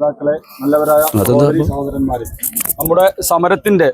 നേതാക്കളെ നല്ലവരായ സഹോദരി സഹോദരന്മാരെ. നമ്മുടെ സമരത്തിന്റെ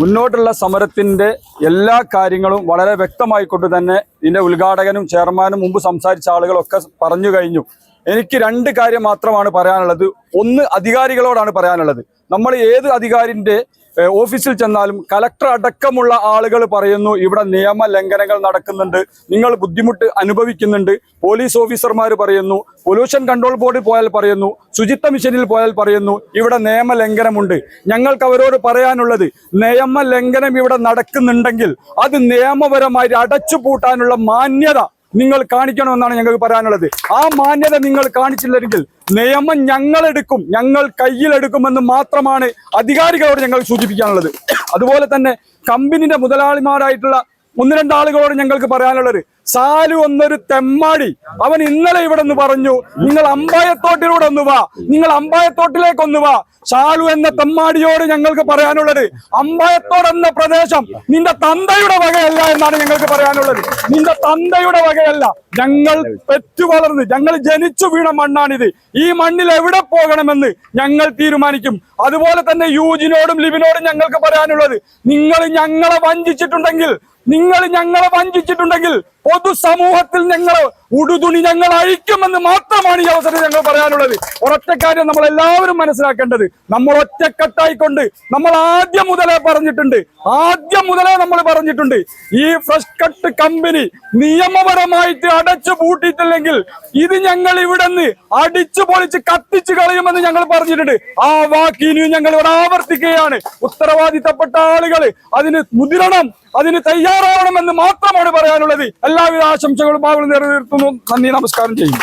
മുന്നോട്ടുള്ള സമരത്തിന്റെ എല്ലാ കാര്യങ്ങളും വളരെ വ്യക്തമായിക്കൊണ്ട് തന്നെ ഇതിന്റെ ഉദ്ഘാടകനും ചെയർമാനും മുമ്പ് സംസാരിച്ച ആളുകളൊക്കെ പറഞ്ഞു കഴിഞ്ഞു. എനിക്ക് രണ്ട് കാര്യം മാത്രമാണ് പറയാനുള്ളത്. ഒന്ന് അധികാരികളോടാണ് പറയാനുള്ളത്. നമ്മൾ ഏത് അധികാരിന്റെ ഓഫീസിൽ ചെന്നാലും കലക്ടർ അടക്കമുള്ള ആളുകൾ പറയുന്നു ഇവിടെ നിയമ ലംഘനങ്ങൾ നടക്കുന്നുണ്ട് നിങ്ങൾ ബുദ്ധിമുട്ട് അനുഭവിക്കുന്നുണ്ട്. പോലീസ് ഓഫീസർമാർ പറയുന്നു പൊല്യൂഷൻ കൺട്രോൾ ബോർഡിൽ പോയാൽ പറയുന്നു ശുചിത്വ മിഷനിൽ പോയാൽ പറയുന്നു ഇവിടെ നിയമ ലംഘനമുണ്ട് ഞങ്ങൾക്ക് അവരോട് പറയാനുള്ളത് നിയമ ലംഘനം ഇവിടെ നടക്കുന്നുണ്ടെങ്കിൽ അത് നിയമപരമായി അടച്ചുപൂട്ടാനുള്ള മാന്യത നിങ്ങൾ കാണിക്കണമെന്നാണ് ഞങ്ങൾക്ക് പറയാനുള്ളത്. ആ മാന്യത നിങ്ങൾ കാണിച്ചില്ലെങ്കിൽ നിയമം ഞങ്ങളെടുക്കും ഞങ്ങൾ കയ്യിലെടുക്കുമെന്ന് മാത്രമാണ് അധികാരികളോട് ഞങ്ങൾ സൂചിപ്പിക്കാനുള്ളത്. അതുപോലെ തന്നെ കമ്പനിയുടെ മുതലാളിമാരായിട്ടുള്ള ഒന്ന് രണ്ടാളുകളോട് ഞങ്ങൾക്ക് പറയാനുള്ളത്. സാലു എന്നൊരു തെമ്മാടി. അവൻ ഇന്നലെ ഇവിടെ നിന്ന് പറഞ്ഞു നിങ്ങൾ അമ്പായത്തോട്ടിലൂടെ ഒന്ന് വാ. നിങ്ങൾ അമ്പായത്തോട്ടിലേക്ക് ഒന്ന് വാ. ഷാലു എന്ന തെമ്മാടിയോട് ഞങ്ങൾക്ക് പറയാനുള്ളത് അമ്പായത്തോട് എന്ന പ്രദേശം നിന്റെ തന്തയുടെ വകയല്ല എന്നാണ് ഞങ്ങൾക്ക് പറയാനുള്ളത്. നിന്റെ തന്തയുടെ വകയല്ല. ഞങ്ങൾ പെറ്റു വളർന്ന് ഞങ്ങൾ ജനിച്ചു വീണ മണ്ണാണിത്. ഈ മണ്ണിൽ എവിടെ പോകണമെന്ന് ഞങ്ങൾ തീരുമാനിക്കും. അതുപോലെ തന്നെ യൂജിനോടും ലിബിനോടും ഞങ്ങൾക്ക് പറയാനുള്ളത് നിങ്ങൾ ഞങ്ങളെ വഞ്ചിച്ചിട്ടുണ്ടെങ്കിൽ നിങ്ങൾ ഞങ്ങളെ വഞ്ചിച്ചിട്ടുണ്ടെങ്കിൽ പൊതുസമൂഹത്തിൽ ഞങ്ങൾ ഉടുതുണി ഞങ്ങൾ അഴിക്കുമെന്ന് മാത്രമാണ് ഈ അവസരത്തിൽ ഞങ്ങൾ പറയാനുള്ളത്. ഒരൊറ്റ കാര്യം നമ്മൾ എല്ലാവരും മനസ്സിലാക്കേണ്ടത്. നമ്മൾ ഒറ്റക്കെട്ടായിക്കൊണ്ട് നമ്മൾ ആദ്യം മുതലേ പറഞ്ഞിട്ടുണ്ട്. ആദ്യം മുതലേ നമ്മൾ പറഞ്ഞിട്ടുണ്ട്. ഈ ഫ്രഷ് കട്ട് കമ്പനി നിയമപരമായിട്ട് അടച്ചു പൂട്ടിയിട്ടില്ലെങ്കിൽ ഇത് ഞങ്ങൾ ഇവിടെ നിന്ന് അടിച്ചു പൊളിച്ച് കത്തിച്ചു കളയുമെന്ന് ഞങ്ങൾ പറഞ്ഞിട്ടുണ്ട്. ആ വാക്ക് ഇനിയും ഞങ്ങൾ ഇവിടെ ആവർത്തിക്കുകയാണ്. ഉത്തരവാദിത്തപ്പെട്ട ആളുകൾ അതിന് മുതിരണം അതിന് തയ്യാറാവണമെന്ന് മാത്രമാണ് പറയാനുള്ളത്. എല്ലാവിധ ആശംസകളും ഭാവങ്ങളും നിറവേർത്തുന്നു നന്ദി നമസ്കാരം ചെയ്യും